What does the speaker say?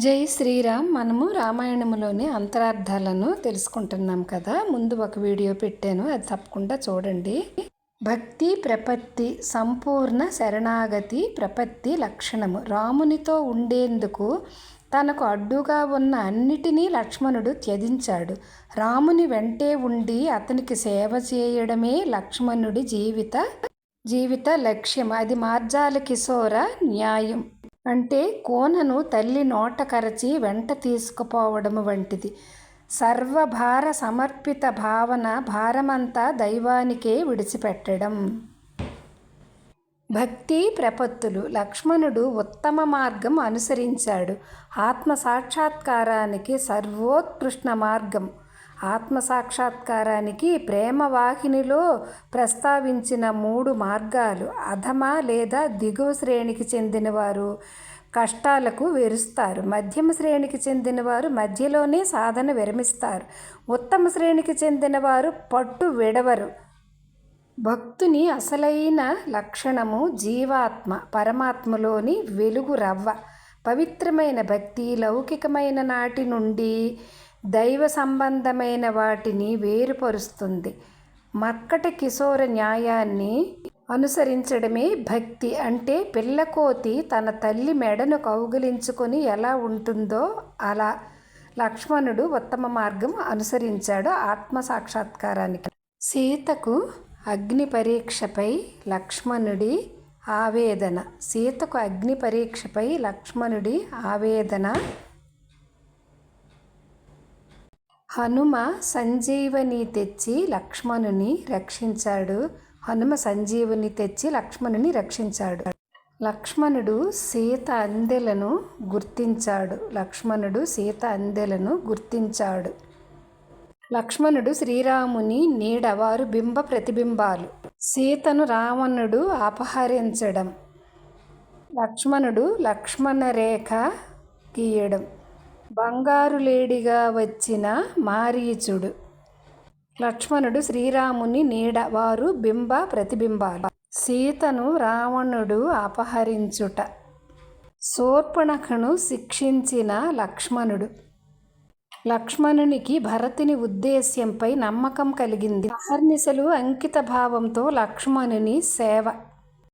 జై శ్రీరామ్. మనము రామాయణంలోని అంతరార్థాలను తెలుసుకుంటున్నాం కదా. ముందు ఒక వీడియో పెట్టాను. అది తప్పకుండా చూడండి. భక్తి ప్రపత్తి సంపూర్ణ శరణాగతి ప్రపత్తి లక్షణము. రామునితో ఉండేందుకు తనకు అడ్డుగా ఉన్న అన్నిటినీ లక్ష్మణుడు త్యజించాడు. రాముని వెంటే ఉండి అతనికి సేవ చేయడమే లక్ష్మణుడి జీవిత జీవిత లక్ష్యం. అది మార్జాల కిశోర న్యాయం. అంటే కోనను తల్లి నోట కరచి వెంట తీసుకుపోవడం వంటిది. సర్వభార సమర్పిత భావన భారమంతా దైవానికే విడిచిపెట్టడం. భక్తి ప్రపత్తులు. లక్ష్మణుడు ఉత్తమ మార్గం అనుసరించాడు. ఆత్మ సాక్షాత్కారానికి సర్వోత్కృష్ణ మార్గం. ఆత్మ సాక్షాత్కారానికి ప్రేమవాహినిలో ప్రస్తావించిన మూడు మార్గాలు అధమ లేదా దిగువ శ్రేణికి చెందినవారు కష్టాలకు విరుస్తారు. మధ్యమ శ్రేణికి చెందినవారు మధ్యలోనే సాధన విరమిస్తారు. ఉత్తమ శ్రేణికి చెందినవారు పట్టు విడవరు. భక్తుని అసలైన లక్షణము జీవాత్మ పరమాత్మలోని వెలుగు రవ్వ. పవిత్రమైన భక్తి లౌకికమైన నాటి నుండి దైవ సంబంధమైన వాటిని వేరుపరుస్తుంది. మక్కటి కిశోర న్యాయాన్ని అనుసరించడమే భక్తి అంటే పిల్లకోతి తన తల్లి మెడను కౌగిలించుకొని ఎలా ఉంటుందో అలా లక్ష్మణుడు ఉత్తమ మార్గం అనుసరించాడు ఆత్మ సాక్షాత్కారానికి సీతకు అగ్ని పరీక్షపై లక్ష్మణుడి ఆవేదన. సీతకు అగ్ని పరీక్షపై లక్ష్మణుడి ఆవేదన హనుమ సంజీవని తెచ్చి లక్ష్మణుని రక్షించాడు. హనుమ సంజీవుని తెచ్చి లక్ష్మణుని రక్షించాడు. లక్ష్మణుడు సీత అందెలను గుర్తించాడు. లక్ష్మణుడు సీత అందెలను గుర్తించాడు. లక్ష్మణుడు శ్రీరాముని నీడవారు బింబ ప్రతిబింబాలు. సీతను రావణుడు అపహరించడం. లక్ష్మణుడు లక్ష్మణ రేఖ గీయడం. బంగారు లేడిగా వచ్చిన మారీచుడు. లక్ష్మణుడు శ్రీరాముని నీడ వారు బింబ ప్రతిబింబాలు. సీతను రావణుడు అపహరించుట. శూర్పణఖను శిక్షించిన లక్ష్మణుడు. లక్ష్మణునికి భరతుని ఉద్దేశ్యంపై నమ్మకం కలిగింది. అహర్నిశలు అంకిత భావంతో లక్ష్మణుని సేవ